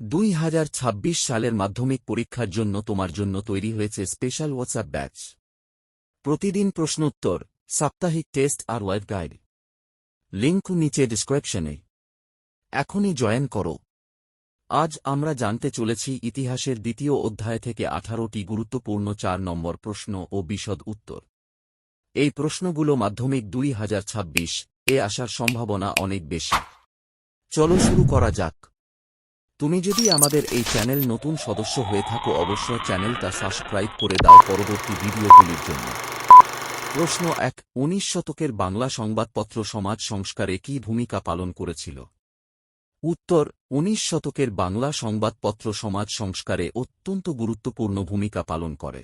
দুই হাজার ছাব্বিশ সালের মাধ্যমিক পরীক্ষার জন্য তোমার জন্য তৈরি হয়েছে স্পেশাল হোয়াটসঅ্যাপ ব্যাচ প্রতিদিন প্রশ্নোত্তর, সাপ্তাহিক টেস্ট আর ওয়েব গাইড লিঙ্ক নিচে ডিসক্রিপশনে এখনই জয়েন করো। আজ আমরা জানতে চলেছি ইতিহাসের দ্বিতীয় অধ্যায় থেকে আঠারোটি গুরুত্বপূর্ণ চার নম্বর প্রশ্ন ও বিশদ উত্তর। এই প্রশ্নগুলো মাধ্যমিক দুই হাজার ছাব্বিশ, এ আসার সম্ভাবনা অনেক বেশি। চলো শুরু করা যাক। তুমি যদি আমাদের এই চ্যানেল নতুন সদস্য হয়ে থাকো, অবশ্যই চ্যানেলটা সাবস্ক্রাইব করে দাও পরবর্তী ভিডিওগুলির জন্য। প্রশ্ন এক, উনিশ শতকের বাংলা সংবাদপত্র সমাজ সংস্কারে কি ভূমিকা পালন করেছিল? উত্তর, উনিশ শতকের বাংলা সংবাদপত্র সমাজ সংস্কারে অত্যন্ত গুরুত্বপূর্ণ ভূমিকা পালন করে।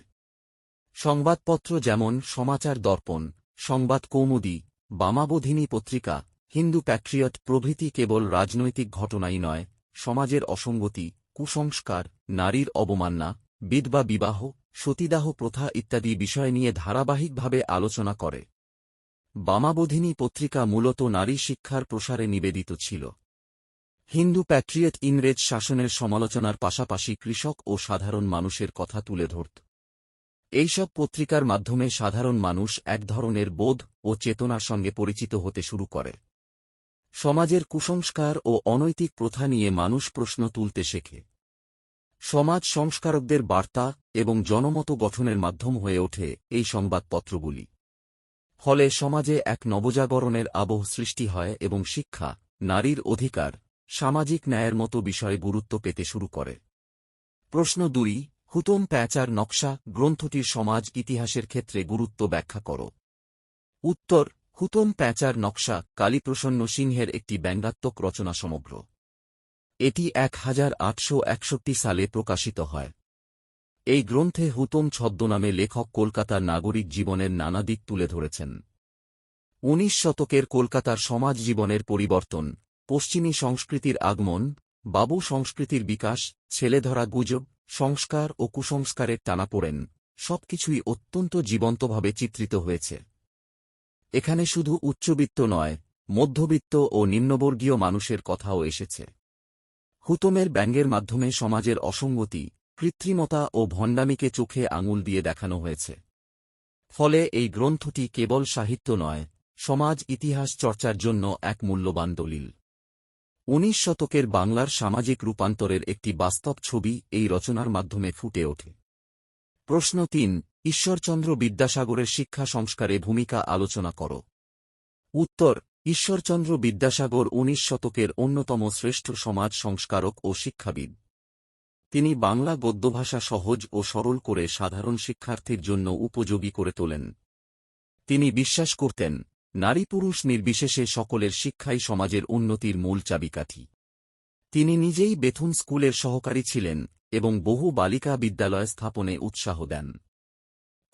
সংবাদপত্র যেমন সমাচার দর্পণ, সংবাদ কৌমুদী, বামাবোধিনী পত্রিকা, হিন্দু প্যাট্রিয়ট প্রভৃতি কেবল রাজনৈতিক ঘটনাই নয় সমাজের অসঙ্গতি, কুসংস্কার, নারীর অবমাননা বিধবা বিবাহ, সতীদাহ প্রথা ইত্যাদি বিষয় নিয়ে ধারাবাহিকভাবে আলোচনা করে। বামাবোধিনী পত্রিকা মূলত নারী শিক্ষার প্রসারে নিবেদিত ছিল। হিন্দু প্যাট্রিয়েট ইংরেজ শাসনের সমালোচনার পাশাপাশি কৃষক ও সাধারণ মানুষের কথা তুলে ধরত। এইসব পত্রিকার মাধ্যমে সাধারণ মানুষ এক ধরনের বোধ ও চেতনার সঙ্গে পরিচিত হতে শুরু করে। সমাজের কুসংস্কার ও অনৈতিক প্রথা নিয়ে মানুষ প্রশ্ন তুলতে শেখে। সমাজ সংস্কারকদের বার্তা এবং জনমত গঠনের মাধ্যম হয়ে ওঠে এই সংবাদপত্রগুলি। ফলে সমাজে এক নবজাগরণের আবহ সৃষ্টি হয় এবং শিক্ষা, নারীর অধিকার, সামাজিক ন্যায়ের মতো বিষয়ে গুরুত্ব পেতে শুরু করে। প্রশ্ন দুই, হুতম প্যাচার নকশা গ্রন্থটির সমাজ ইতিহাসের ক্ষেত্রে গুরুত্ব ব্যাখ্যা করো। উত্তর হুতম প্যাচার নকশা কালীপ্রসন্ন সিংহের একটি ব্যঙ্গাত্মক রচনা সমগ্র। এটি এক হাজার আটশো একষট্টি সালে প্রকাশিত হয়। এই গ্রন্থে হুতম ছদ্মনামে লেখক কলকাতার নাগরিক জীবনের নানা দিক তুলে ধরেছেন। উনিশ শতকের কলকাতার সমাজ জীবনের পরিবর্তন, পশ্চিমী সংস্কৃতির আগমন, বাবু সংস্কৃতির বিকাশ, ছেলেধরা গুজব, সংস্কার ও কুসংস্কারের টানাপোড়েন সবকিছুই অত্যন্ত জীবন্তভাবে চিত্রিত হয়েছে। এখানে শুধু উচ্চবিত্ত নয়, মধ্যবিত্ত ও নিম্নবর্গীয় মানুষের কথাও এসেছে। হুতমের ব্যঙ্গের মাধ্যমে সমাজের অসঙ্গতি, কৃত্রিমতা ও ভণ্ডামিকে চোখে আঙুল দিয়ে দেখানো হয়েছে। ফলে এই গ্রন্থটি কেবল সাহিত্য নয়, সমাজ ইতিহাস চর্চার জন্য এক মূল্যবান দলিল। উনিশ শতকের বাংলার সামাজিক রূপান্তরের একটি বাস্তব ছবি এই রচনার মাধ্যমে ফুটে ওঠে। প্রশ্ন তিন ঈশ্বরচন্দ্র বিদ্যাসাগরের শিক্ষা সংস্কারে ভূমিকা আলোচনা কর। উত্তর, ঈশ্বরচন্দ্র বিদ্যাসাগর উনিশ শতকের অন্যতম শ্রেষ্ঠ সমাজ সংস্কারক ও শিক্ষাবিদ। তিনি বাংলা গদ্যভাষা সহজ ও সরল করে সাধারণ শিক্ষার্থীর জন্য উপযোগী করে তোলেন। তিনি বিশ্বাস করতেন, নারী পুরুষ নির্বিশেষে সকলের শিক্ষাই সমাজের উন্নতির মূল চাবিকাঠি। তিনি নিজেই বেথুন স্কুলের সহকারী ছিলেন এবং বহু বালিকা বিদ্যালয় স্থাপনে উৎসাহ দেন।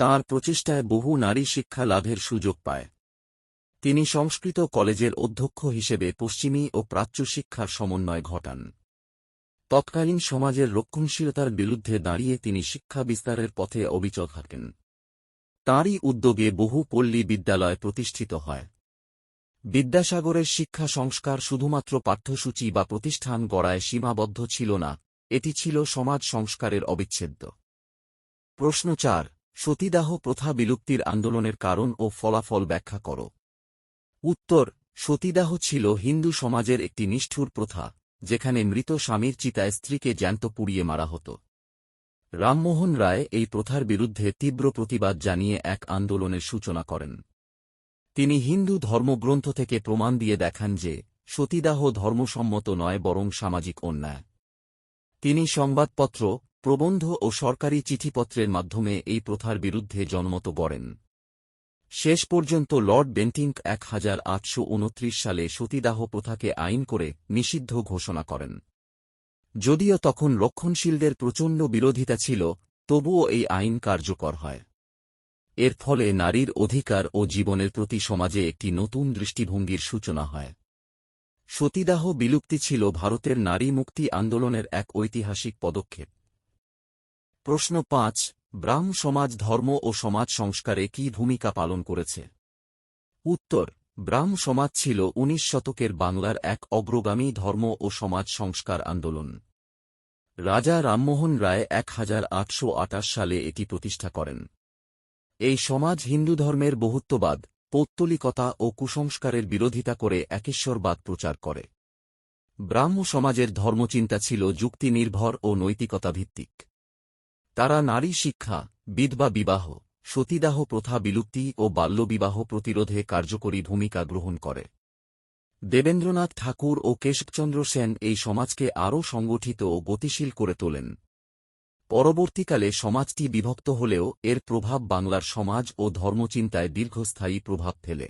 তাঁর প্রচেষ্টায় বহু নারী শিক্ষা লাভের সুযোগ পায়। তিনি সংস্কৃত কলেজের অধ্যক্ষ হিসেবে পশ্চিমী ও প্রাচ্য শিক্ষার সমন্বয় ঘটান। তৎকালীন সমাজের রক্ষণশীলতার বিরুদ্ধে দাঁড়িয়ে তিনি শিক্ষা বিস্তারের পথে অবিচল থাকেন। তাঁরই উদ্যোগে বহু পল্লী বিদ্যালয় প্রতিষ্ঠিত হয়। বিদ্যাসাগরের শিক্ষা সংস্কার শুধুমাত্র পাঠ্যসূচি বা প্রতিষ্ঠান গড়ায় সীমাবদ্ধ ছিল না, এটি ছিল সমাজ সংস্কারের অবিচ্ছেদ্য। প্রশ্ন চার সতীদাহ প্রথা বিলুপ্তির আন্দোলনের কারণ ও ফলাফল ব্যাখ্যা কর। উত্তর, সতীদাহ ছিল হিন্দু সমাজের একটি নিষ্ঠুর প্রথা, যেখানে মৃত স্বামীর চিতায় স্ত্রীকে জ্যান্ত পুড়িয়ে মারা হতো। রামমোহন রায় এই প্রথার বিরুদ্ধে তীব্র প্রতিবাদ জানিয়ে এক আন্দোলনের সূচনা করেন। তিনি হিন্দু ধর্মগ্রন্থ থেকে প্রমাণ দিয়ে দেখান যে, সতীদাহ ধর্মসম্মত নয় বরং সামাজিক অন্যায়। তিনি সংবাদপত্র প্রবন্ধ ও সরকারি চিঠিপত্রের মাধ্যমে এই প্রথার বিরুদ্ধে জনমত গড়েন। শেষ পর্যন্ত লর্ড বেন্টিঙ্ক এক সালে সতীদাহ প্রথাকে আইন করে নিষিদ্ধ ঘোষণা করেন। যদিও তখন রক্ষণশীলদের প্রচণ্ড বিরোধিতা ছিল, তবুও এই আইন কার্যকর হয়। এর ফলে নারীর অধিকার ও জীবনের প্রতি সমাজে একটি নতুন দৃষ্টিভঙ্গির সূচনা হয়। সতীদাহ বিলুপ্তি ছিল ভারতের নারী মুক্তি আন্দোলনের এক ঐতিহাসিক পদক্ষেপ। প্রশ্ন পাঁচ, ব্রাহ্ম সমাজ ধর্ম ও সমাজ সংস্কারে কি ভূমিকা পালন করেছে? উত্তর, ব্রাহ্ম সমাজ ছিল উনিশ শতকের বাংলার এক অগ্রগামী ধর্ম ও সমাজ সংস্কার আন্দোলন। রাজা রামমোহন রায় এক হাজার আটশো আটাশ সালে এটি প্রতিষ্ঠা করেন। এই সমাজ হিন্দু ধর্মের বহুত্ববাদ, পৌত্তলিকতা ও কুসংস্কারের বিরোধিতা করে একেশ্বরবাদ প্রচার করে। ব্রাহ্ম সমাজের ধর্মচিন্তা ছিল যুক্তি নির্ভর ও নৈতিকতা ভিত্তিক তারা নারী শিক্ষা, বিধবা বিবাহ, সতীদাহ প্রথা বিলুপ্তি ও বাল্যবিবাহ প্রতিরোধে কার্যকরী ভূমিকা গ্রহণ করে। দেবেন্দ্রনাথ ঠাকুর ও কেশবচন্দ্র সেন এই সমাজকে আরও সংগঠিত ও গতিশীল করে তোলেন। পরবর্তীকালে সমাজটি বিভক্ত হলেও এর প্রভাব বাংলার সমাজ ও ধর্মচিন্তায় দীর্ঘস্থায়ী প্রভাব ফেলে।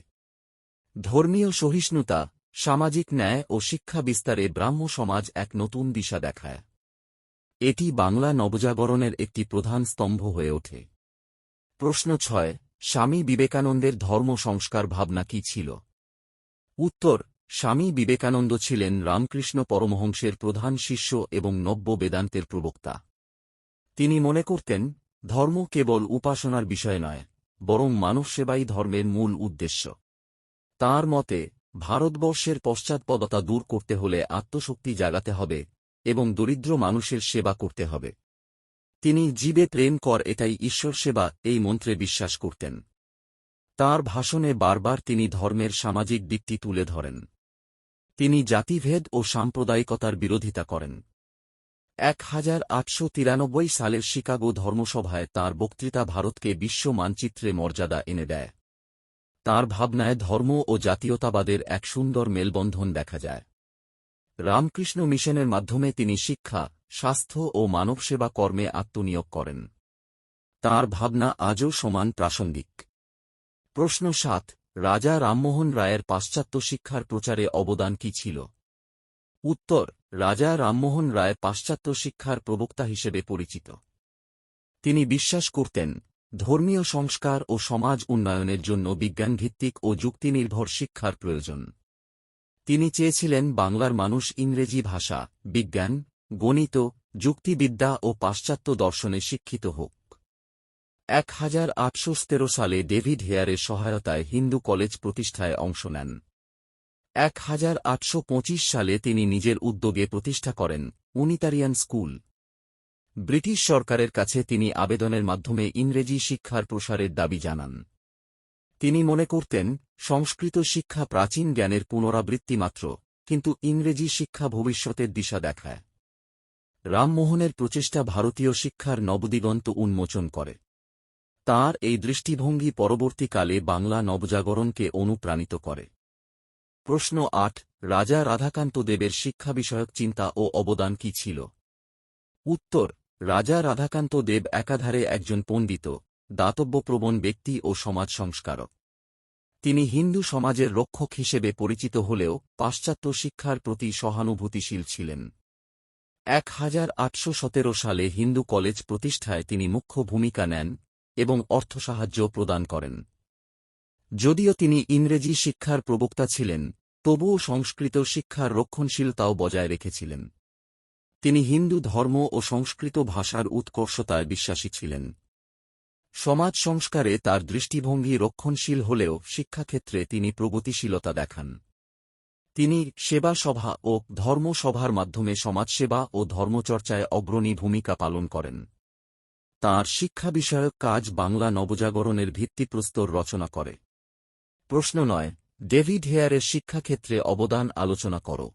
ধর্মীয় সহিষ্ণুতা, সামাজিক ন্যায় ও শিক্ষা বিস্তারে ব্রাহ্ম সমাজ এক নতুন দিশা দেখায়। এটি বাংলা নবজাগরণের একটি প্রধান স্তম্ভ হয়ে ওঠে। প্রশ্ন ছয়, স্বামী বিবেকানন্দের ধর্ম সংস্কার ভাবনা কি ছিল? উত্তর, স্বামী বিবেকানন্দ ছিলেন রামকৃষ্ণ পরমহংসের প্রধান শিষ্য এবং নব্য বেদান্তের প্রবক্তা। তিনি মনে করতেন, ধর্ম কেবল উপাসনার বিষয় নয়, বরং মানব সেবাই ধর্মের মূল উদ্দেশ্য। তাঁর মতে, ভারতবর্ষের পশ্চাৎপদতা দূর করতে হলে আত্মশক্তি জাগাতে হবে এবং দরিদ্র মানুষের সেবা করতে হবে। তিনি জীবে প্রেম কর এটাই ঈশ্বর সেবা, এই মন্ত্রে বিশ্বাস করতেন। তার ভাষণে বারবার তিনি ধর্মের সামাজিক দিকটি তুলে ধরেন। তিনি জাতিভেদ ও সাম্প্রদায়িকতার বিরোধিতা করেন। এক হাজার আটশো তিরানব্বই সালের শিকাগো ধর্মসভায় তাঁর বক্তৃতা ভারতকে বিশ্ব মানচিত্রে মর্যাদা এনে দেয়। তাঁর ভাবনায় ধর্ম ও জাতীয়তাবাদের এক সুন্দর মেলবন্ধন দেখা যায়। রামকৃষ্ণ মিশনের মাধ্যমে তিনি শিক্ষা, স্বাস্থ্য ও মানবসেবা কর্মে আত্মনিয়োগ করেন। তাঁর ভাবনা আজও সমান প্রাসঙ্গিক। প্রশ্ন সাত, রাজা রামমোহন রায়ের পাশ্চাত্য শিক্ষার প্রচারে অবদান কি ছিল? উত্তর, রাজা রামমোহন রায় পাশ্চাত্য শিক্ষার প্রবক্তা হিসেবে পরিচিত। তিনি বিশ্বাস করতেন, ধর্মীয় সংস্কার ও সমাজ উন্নয়নের জন্য বিজ্ঞানভিত্তিক ও যুক্তিনির্ভর শিক্ষার প্রয়োজন। তিনি চেয়েছিলেন বাংলার মানুষ ইংরেজি ভাষা, বিজ্ঞান, গণিত, যুক্তিবিদ্যা ও পাশ্চাত্য দর্শনে শিক্ষিত হোক। এক হাজার আটশো তেরো সালে ডেভিড হেয়ারের সহায়তায় হিন্দু কলেজ প্রতিষ্ঠায় অংশ নেন। এক হাজার আটশো পঁচিশ সালে তিনি নিজের উদ্যোগে প্রতিষ্ঠা করেন উনিতারিয়ান স্কুল ব্রিটিশ সরকারের কাছে তিনি আবেদনের মাধ্যমে ইংরেজি শিক্ষার প্রসারের দাবি জানান। তিনি মনে করতেন, সংস্কৃত শিক্ষা প্রাচীন জ্ঞানের পুনরাবৃত্তি মাত্র, কিন্তু ইংরেজি শিক্ষা ভবিষ্যতের দিশা দেখায়। রামমোহনের প্রচেষ্টা ভারতীয় শিক্ষার নবদিগন্ত উন্মোচন করে। তার এই দৃষ্টিভঙ্গি পরবর্তীকালে বাংলা নবজাগরণকে অনুপ্রাণিত করে। প্রশ্ন আট, রাজা রাধাকান্ত দেবের শিক্ষা বিষয়ক চিন্তা ও অবদান কি ছিল? উত্তর, রাজা রাধাকান্ত দেব একাধারে একজন পণ্ডিত দাতব্যপ্রবণ ব্যক্তি ও সমাজ সংস্কারক। তিনি হিন্দু সমাজের রক্ষক হিসেবে পরিচিত হলেও পাশ্চাত্য শিক্ষার প্রতি সহানুভূতিশীল ছিলেন। এক হাজার আটশো সতেরো সালে হিন্দু কলেজ প্রতিষ্ঠায় তিনি মুখ্য ভূমিকা নেন এবং অর্থসাহায্য প্রদান করেন। যদিও তিনি ইংরেজি শিক্ষার প্রবক্তা ছিলেন, তবুও সংস্কৃত শিক্ষার রক্ষণশীলতাও বজায় রেখেছিলেন। তিনি হিন্দু ধর্ম ও সংস্কৃত ভাষার উৎকর্ষতায় বিশ্বাসী ছিলেন। সমাজ সংস্কারে তার দৃষ্টিভঙ্গি রক্ষণশীল হলেও শিক্ষাক্ষেত্রে তিনি প্রগতিশীলতা দেখান। তিনি সেবা সভা ও ধর্মসভার মাধ্যমে সমাজসেবা ও ধর্মচর্চায় অগ্রণী ভূমিকা পালন করেন। তাঁর শিক্ষা বিষয়ক কাজ বাংলা নবজাগরণের ভিত্তিপ্রস্তর রচনা করে। প্রশ্ন নয়, ডেভিড হেয়ারের শিক্ষাক্ষেত্রে অবদান আলোচনা করো।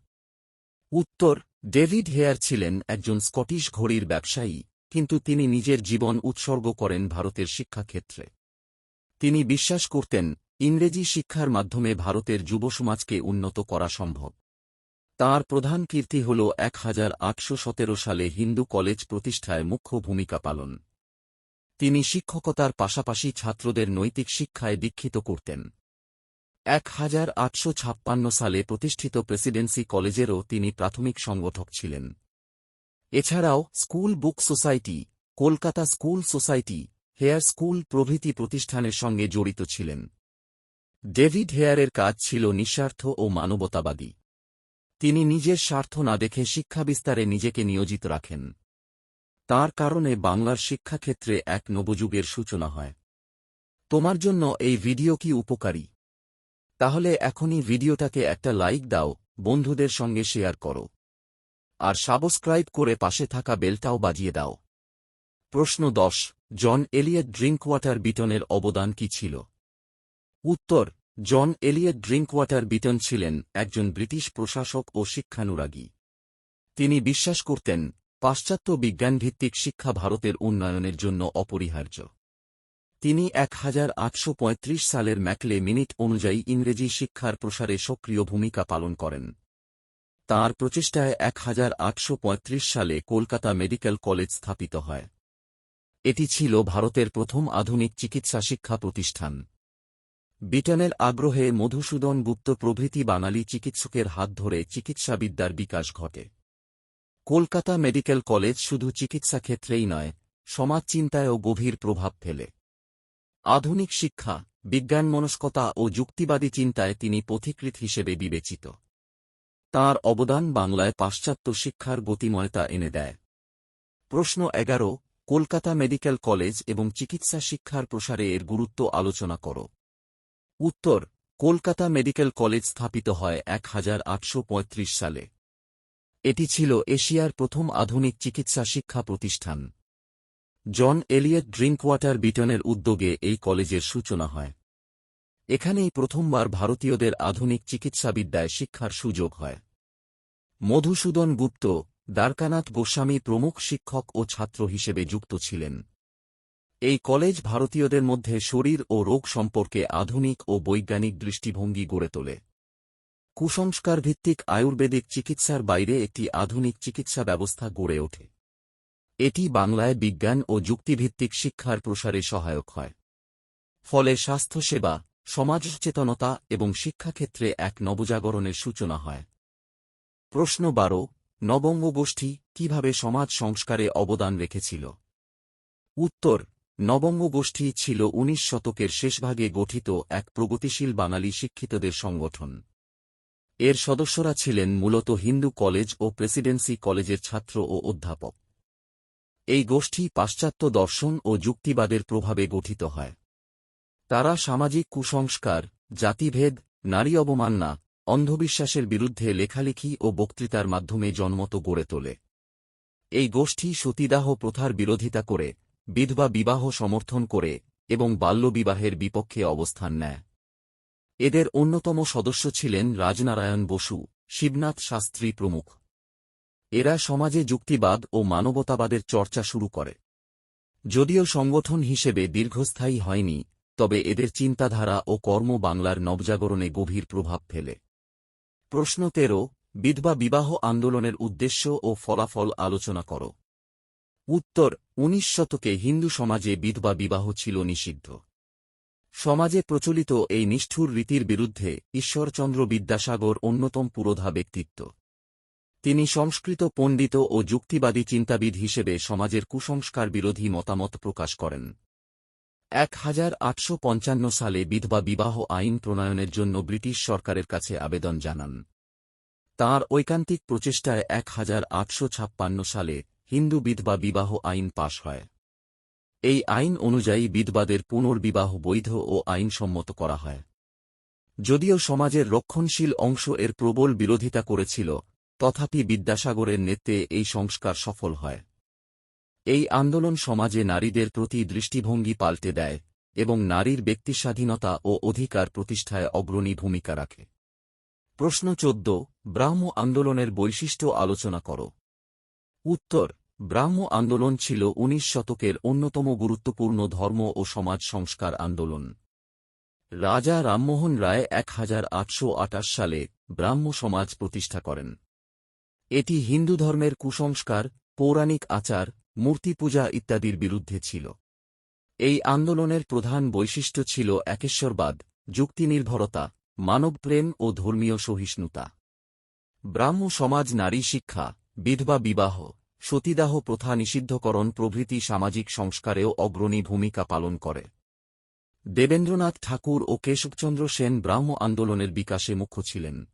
উত্তর, ডেভিড হেয়ার ছিলেন একজন স্কটিশ ঘড়ির ব্যবসায়ী। কিন্তু তিনি নিজের জীবন উৎসর্গ করেন ভারতের শিক্ষাক্ষেত্রে। তিনি বিশ্বাস করতেন, ইংরেজি শিক্ষার মাধ্যমে ভারতের যুব সমাজকে উন্নত করা সম্ভব। তাঁর প্রধান কীর্তি হল এক হাজার আটশো সতেরো সালে হিন্দু কলেজ প্রতিষ্ঠায় মুখ্য ভূমিকা পালন। তিনি শিক্ষকতার পাশাপাশি ছাত্রদের নৈতিক শিক্ষায় দীক্ষিত করতেন। এক হাজার আটশো ছাপ্পান্ন সালে প্রতিষ্ঠিত প্রেসিডেন্সি কলেজেরও তিনি প্রাথমিক সংগঠক ছিলেন। এছাড়াও school book society, Kolkata school society, Hare school প্রভৃতি প্রতিষ্ঠানের সঙ্গে জড়িত ছিলেন। ডেভিড হেয়ারের কাজ ছিল নিঃস্বার্থ ও মানবতাবাদী। তিনি নিজের স্বার্থ না দেখে শিক্ষা বিস্তারে নিজেকে নিয়োজিত রাখেন। তার কারণে বাংলার শিক্ষাক্ষেত্রে এক নবযুগের সূচনা হয়। তোমার জন্য এই ভিডিও কি উপকারী? তাহলে এখনই ভিডিওটাকে একটা লাইক দাও, বন্ধুদের সঙ্গে শেয়ার করো। আর সাবস্ক্রাইব করে পাশে থাকা বেলটাও বাজিয়ে দাও। প্রশ্ন দশ, জন এলিয়ট ড্রিঙ্ক ওয়াটার বিটনের অবদান কি ছিল? উত্তর, John Elliot Drinkwater Bethune ছিলেন একজন ব্রিটিশ প্রশাসক ও শিক্ষানুরাগী। তিনি বিশ্বাস করতেন, পাশ্চাত্য বিজ্ঞানভিত্তিক শিক্ষা ভারতের উন্নয়নের জন্য অপরিহার্য। তিনি এক হাজার আটশো পঁয়ত্রিশ সালের ম্যাকলে মিনিট অনুযায়ী ইংরেজি শিক্ষার প্রসারে সক্রিয় ভূমিকা পালন করেন। তাঁর প্রচেষ্টায় এক হাজার আটশো পঁয়ত্রিশ সালে কলকাতা মেডিকেল কলেজ স্থাপিত হয়। এটি ছিল ভারতের প্রথম আধুনিক চিকিৎসা শিক্ষা প্রতিষ্ঠান। ব্রিটেনের আগ্রহে মধুসূদন গুপ্ত প্রভৃতি বাঙালি চিকিৎসকের হাত ধরে চিকিৎসাবিদ্যার বিকাশ ঘটে। কলকাতা মেডিকেল কলেজ শুধু চিকিৎসা ক্ষেত্রেই নয় সমাজ চিন্তায়ও গভীর প্রভাব ফেলে। আধুনিক শিক্ষা বিজ্ঞান মনস্কতা ও যুক্তিবাদী চিন্তায় তিনি পথিকৃত হিসেবে বিবেচিত। তার অবদান বাংলায় পাশ্চাত্য শিক্ষার গতিময়তা এনে দেয়। প্রশ্ন এগারো, কলকাতা মেডিকেল কলেজ এবং চিকিৎসা শিক্ষার প্রসারে এর গুরুত্ব আলোচনা করো। উত্তর, কলকাতা মেডিকেল কলেজ স্থাপিত হয় এক হাজার আটশো পঁয়ত্রিশ সালে। এটি ছিল এশিয়ার প্রথম আধুনিক চিকিৎসা শিক্ষা প্রতিষ্ঠান। জন এলিয়ট ড্রিঙ্ক ওয়াটার বিটনের উদ্যোগে এই কলেজের সূচনা হয়। এখানেই প্রথমবার ভারতীয়দের আধুনিক চিকিৎসাবিদ্যায় শিক্ষার সুযোগ হয়। মধুসূদন গুপ্ত, দ্বারকানাথ গোস্বামী প্রমুখ শিক্ষক ও ছাত্র হিসেবে যুক্ত ছিলেন। এই কলেজ ভারতীয়দের মধ্যে শরীর ও রোগ সম্পর্কে আধুনিক ও বৈজ্ঞানিক দৃষ্টিভঙ্গি গড়ে তোলে। কুসংস্কার ভিত্তিক আয়ুর্বেদিক চিকিৎসার বাইরে একটি আধুনিক চিকিৎসা ব্যবস্থা গড়ে ওঠে। এটি বাংলায় বিজ্ঞান ও যুক্তিভিত্তিক শিক্ষার প্রসারে সহায়ক হয়। ফলে স্বাস্থ্যসেবা সমাজ সচেতনতা এবং শিক্ষাক্ষেত্রে এক নবজাগরণের সূচনা হয়। প্রশ্ন বারো নবঙ্গ গোষ্ঠী কীভাবে সমাজ সংস্কারে অবদান রেখেছিল? উত্তর নবঙ্গ গোষ্ঠী ছিল উনিশ শতকের শেষভাগে গঠিত এক প্রগতিশীল বাঙালি শিক্ষিতদের সংগঠন। এর সদস্যরা ছিলেন মূলত হিন্দু কলেজ ও প্রেসিডেন্সি কলেজের ছাত্র ও অধ্যাপক। এই গোষ্ঠী পাশ্চাত্য দর্শন ও যুক্তিবাদের প্রভাবে গঠিত হয়। তারা সামাজিক কুসংস্কার, জাতিভেদ, নারী অবমাননা, অন্ধবিশ্বাসের বিরুদ্ধে লেখালেখি ও বক্তৃতার মাধ্যমে জন্মত গড়ে তোলে। এই গোষ্ঠী সতীদাহ প্রথার বিরোধিতা করে, বিধবা বিবাহ সমর্থন করে এবং বাল্যবিবাহের বিপক্ষে অবস্থান নেয়। এদের অন্যতম সদস্য ছিলেন রাজনারায়ণ বসু, শিবনাথ শাস্ত্রী প্রমুখ। এরা সমাজে যুক্তিবাদ ও মানবতাবাদের চর্চা শুরু করে। যদিও সংগঠন হিসেবে দীর্ঘস্থায়ী হয়নি তবে এদের চিন্তাধারা ও কর্ম বাংলার নবজাগরণে গভীর প্রভাব ফেলে। প্রশ্ন তেরো, বিধবা বিবাহ আন্দোলনের উদ্দেশ্য ও ফলাফল আলোচনা কর। উত্তর, উনিশ শতকে হিন্দু সমাজে বিধবা বিবাহ ছিল নিষিদ্ধ। সমাজে প্রচলিত এই নিষ্ঠুর রীতির বিরুদ্ধে ঈশ্বরচন্দ্র বিদ্যাসাগর অন্যতম পুরোধা ব্যক্তিত্ব। তিনি সংস্কৃত পণ্ডিত ও যুক্তিবাদী চিন্তাবিদ হিসেবে সমাজের কুসংস্কার বিরোধী মতামত প্রকাশ করেন। এক হাজার আটশো পঞ্চান্ন সালে বিধবা বিবাহ আইন প্রণয়নের জন্য ব্রিটিশ সরকারের কাছে আবেদন জানান। তাঁর ঐকান্তিক প্রচেষ্টায় এক হাজার আটশো ছাপ্পান্ন সালে হিন্দু বিধবা বিবাহ আইন পাশ হয়। এই আইন অনুযায়ী বিধবাদের পুনর্বিবাহ বৈধ ও আইনসম্মত করা হয়। যদিও সমাজের রক্ষণশীল অংশ এর প্রবল বিরোধিতা করেছিল, তথাপি বিদ্যাসাগরের নেতৃত্বে এই সংস্কার সফল হয়। এই আন্দোলন সমাজে নারীদের প্রতি দৃষ্টিভঙ্গি পাল্টে দেয় এবং নারীর ব্যক্তিস্বাধীনতা ও অধিকার প্রতিষ্ঠায় অগ্রণী ভূমিকা রাখে। প্রশ্ন চোদ্দ, ব্রাহ্ম আন্দোলনের বৈশিষ্ট্য আলোচনা কর। উত্তর, ব্রাহ্ম আন্দোলন ছিল উনিশ শতকের অন্যতম গুরুত্বপূর্ণ ধর্ম ও সমাজ সংস্কার আন্দোলন। রাজা রামমোহন রায় এক হাজার আটশো আটাশ সালে ব্রাহ্ম সমাজ প্রতিষ্ঠা করেন। এটি হিন্দু ধর্মের কুসংস্কার, পৌরাণিক আচার মূর্তি পূজা ইত্যাদির বিরুদ্ধে ছিল। এই আন্দোলনের প্রধান বৈশিষ্ট্য ছিল একেশ্বরবাদ, যুক্তিনির্ভরতা মানবপ্রেম ও ধর্মীয় সহিষ্ণুতা। ব্রাহ্ম সমাজ নারী শিক্ষা, বিধবা বিবাহ, সতীদাহ প্রথা নিষিদ্ধকরণ প্রভৃতি সামাজিক সংস্কারেও অগ্রণী ভূমিকা পালন করে। দেবেন্দ্রনাথ ঠাকুর ও কেশবচন্দ্র সেন ব্রাহ্ম আন্দোলনের বিকাশে মুখ্য ছিলেন।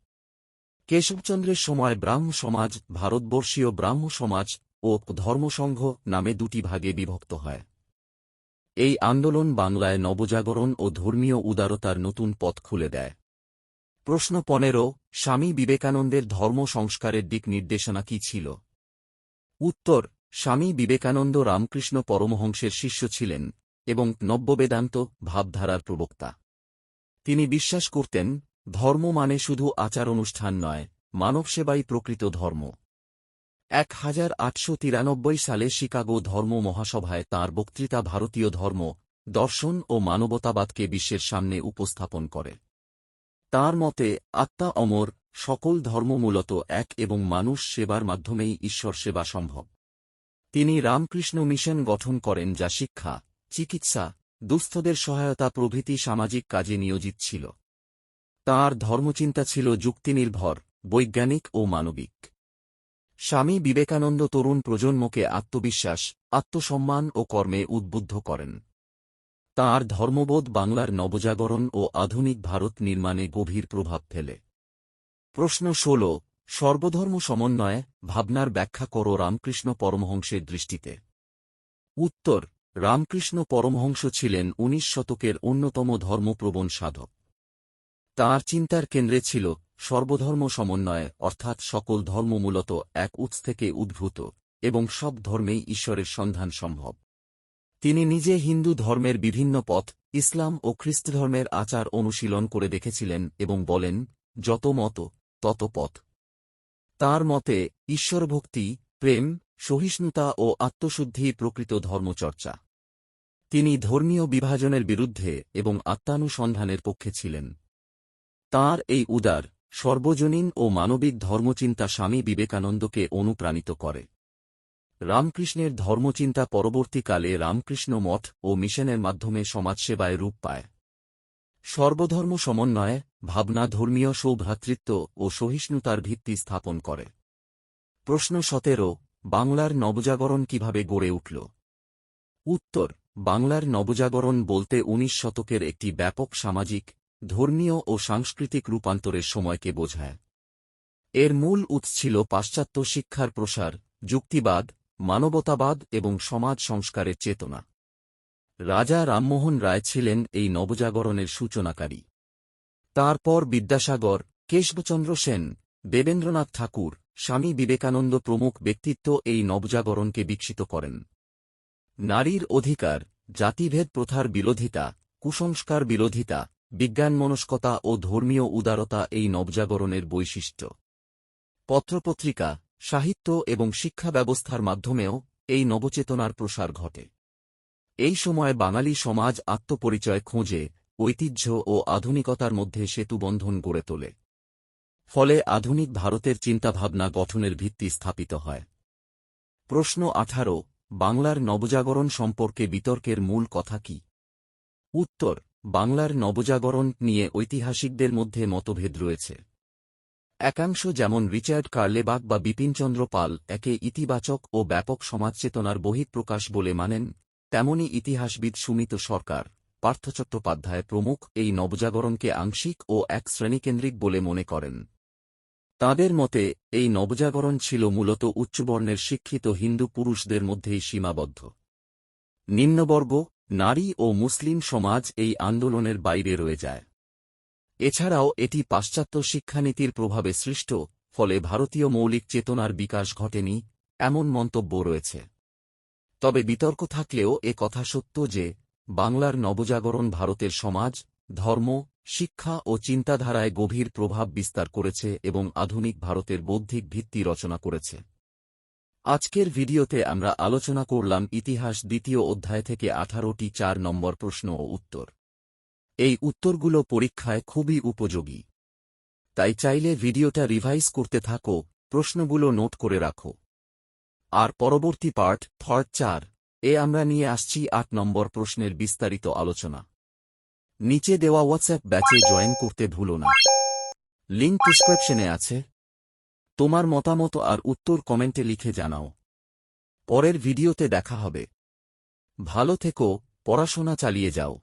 কেশবচন্দ্রের সময় ব্রাহ্ম সমাজ, ভারতবর্ষীয় ব্রাহ্ম সমাজ ও ধর্মসংঘ নামে দুটি ভাগে বিভক্ত হয়। এই আন্দোলন বাংলায় নবজাগরণ ও ধর্মীয় উদারতার নতুন পথ খুলে দেয়। প্রশ্ন পনেরো, স্বামী বিবেকানন্দের ধর্ম সংস্কারের দিক নির্দেশনা কি ছিল? উত্তর, স্বামী বিবেকানন্দ রামকৃষ্ণ পরমহংসের শিষ্য ছিলেন এবং নব্যবেদান্ত ভাবধারার প্রবক্তা। তিনি বিশ্বাস করতেন, ধর্ম মানে শুধু আচার অনুষ্ঠান নয়, মানবসেবাই প্রকৃত ধর্ম। এক হাজার আটশো তিরানব্বই সালে শিকাগো ধর্ম মহাসভায় তাঁর বক্তৃতা ভারতীয় ধর্ম, দর্শন ও মানবতাবাদকে বিশ্বের সামনে উপস্থাপন করে। তাঁর মতে, আত্মা অমর, সকল ধর্ম মূলত এক এবং মানুষ সেবার মাধ্যমেই ঈশ্বর সেবা সম্ভব। তিনি রামকৃষ্ণ মিশন গঠন করেন যা শিক্ষা, চিকিৎসা, দুস্থদের সহায়তা প্রভৃতি সামাজিক কাজে নিয়োজিত ছিল। তাঁর ধর্মচিন্তা ছিল যুক্তিনির্ভর, বৈজ্ঞানিক ও মানবিক। স্বামী বিবেকানন্দ তরুণ প্রজন্মকে আত্মবিশ্বাস, আত্মসম্মান ও কর্মে উদ্বুদ্ধ করেন। তাঁর ধর্মবোধ বাংলার নবজাগরণ ও আধুনিক ভারত নির্মাণে গভীর প্রভাব ফেলে। প্রশ্ন ষোল, সর্বধর্ম সমন্বয়ে ভাবনার ব্যাখ্যা করো রামকৃষ্ণ পরমহংসের দৃষ্টিতে। উত্তর, রামকৃষ্ণ পরমহংস ছিলেন উনিশ শতকের অন্যতম ধর্মপ্রবণ সাধক। তাঁর চিন্তার কেন্দ্রে ছিল সর্বধর্ম সমন্বয়ে, অর্থাৎ সকল ধর্ম মূলত এক উৎস থেকে উদ্ভূত, এবং সব ধর্মেই ঈশ্বরের সন্ধান সম্ভব। তিনি নিজে হিন্দু ধর্মের বিভিন্ন পথ, ইসলাম ও খ্রিস্টধর্মের আচার অনুশীলন করে দেখেছিলেন এবং বলেন, যত মত, তত পথ। তাঁর মতে, ঈশ্বরভক্তি, প্রেম, সহিষ্ণুতা ও আত্মশুদ্ধি প্রকৃত ধর্মচর্চা। তিনি ধর্মীয় বিভাজনের বিরুদ্ধে এবং আত্মানুসন্ধানের পক্ষে ছিলেন। তাঁর এই উদার সর্বজনীন ও মানবিক ধর্মচিন্তা স্বামী বিবেকানন্দকে অনুপ্রাণিত করে। রামকৃষ্ণের ধর্মচিন্তা পরবর্তীকালে রামকৃষ্ণ মঠ ও মিশনের মাধ্যমে সমাজসেবায় রূপ পায়। সর্বধর্ম সমন্বয়ে ভাবনা ধর্মীয় সৌভ্রাতৃত্ব ও সহিষ্ণুতার ভিত্তি স্থাপন করে। প্রশ্ন সতেরো, বাংলার নবজাগরণ কীভাবে গড়ে উঠল? উত্তর, বাংলার নবজাগরণ বলতে উনিশ শতকের একটি ব্যাপক সামাজিক ধর্মীয় ও সাংস্কৃতিক রূপান্তরের সময়কে বোঝায়। এর মূল উৎস ছিল পাশ্চাত্য শিক্ষার প্রসার, যুক্তিবাদ, মানবতাবাদ এবং সমাজ সংস্কারের চেতনা। রাজা রামমোহন রায় ছিলেন এই নবজাগরণের সূচনাকারী। তারপর বিদ্যাসাগর, কেশবচন্দ্র সেন, দেবেন্দ্রনাথ ঠাকুর, স্বামী বিবেকানন্দ প্রমুখ ব্যক্তিত্ব এই নবজাগরণকে বিকশিত করেন। নারীর অধিকার, জাতিভেদ প্রথার বিরোধিতা, কুসংস্কার বিরোধিতা বিজ্ঞানমনস্কতা ও ধর্মীয় উদারতা এই নবজাগরণের বৈশিষ্ট্য। পত্রপত্রিকা, সাহিত্য এবং শিক্ষা ব্যবস্থার মাধ্যমেও এই নবচেতনার প্রসার ঘটে। এই সময় বাঙালি সমাজ আত্মপরিচয় খোঁজে, ঐতিহ্য ও আধুনিকতার মধ্যে সেতুবন্ধন গড়ে তোলে। ফলে আধুনিক ভারতের চিন্তাভাবনা গঠনের ভিত্তি স্থাপিত হয়। প্রশ্ন আঠারো, বাংলার নবজাগরণ সম্পর্কে বিতর্কের মূল কথা কি? উত্তর বাংলার নবজাগরণ নিয়ে ঐতিহাসিকদের মধ্যে মতভেদ রয়েছে। একাংশ যেমন রিচার্ড কার্লেবাগ বা বিপিনচন্দ্র পাল একে ইতিবাচক ও ব্যাপক সমাজচেতনার বহিঃপ্রকাশ বলে মানেন, তেমনি ইতিহাসবিদ সুমিত সরকার, পার্থ চট্টোপাধ্যায় প্রমুখ এই নবজাগরণকে আংশিক ও এক শ্রেণীকেন্দ্রিক বলে মনে করেন। তাঁদের মতে, এই নবজাগরণ ছিল মূলত উচ্চবর্ণের শিক্ষিত হিন্দু পুরুষদের মধ্যেই সীমাবদ্ধ। নিম্নবর্গ নারী ও মুসলিম সমাজ এই আন্দোলনের বাইরে রয়ে যায়। এছাড়াও এটি পাশ্চাত্য শিক্ষানীতির প্রভাবে সৃষ্ট, ফলে ভারতীয় মৌলিক চেতনার বিকাশ ঘটেনি, এমন মন্তব্য রয়েছে। তবে বিতর্ক থাকলেও এ কথা সত্য যে, বাংলার নবজাগরণ ভারতের সমাজ, ধর্ম, শিক্ষা ও চিন্তাধারায় গভীর প্রভাব বিস্তার করেছে এবং আধুনিক ভারতের বৌদ্ধিক ভিত্তি রচনা করেছে। আজকের ভিডিওতে আমরা আলোচনা করলাম ইতিহাস দ্বিতীয় অধ্যায় থেকে আঠারোটি চার নম্বর প্রশ্ন ও উত্তর। এই উত্তরগুলো পরীক্ষায় খুবই উপযোগী। তাই চাইলে ভিডিওটা রিভাইজ করতে থাকো, প্রশ্নগুলো নোট করে রাখো। আর পরবর্তী পার্ট থার্ড চার, এ আমরা নিয়ে আসছি আট নম্বর প্রশ্নের বিস্তারিত আলোচনা। নিচে দেওয়া হোয়াটসঅ্যাপ ব্যাচে জয়েন করতে ভুলো না। লিঙ্ক ডিসক্রিপশনে আছে। তোমার মতামত আর উত্তর কমেন্টে লিখে জানাও। পরের ভিডিওতে দেখা হবে। ভালো থেকো, পড়াশোনা চালিয়ে যাও।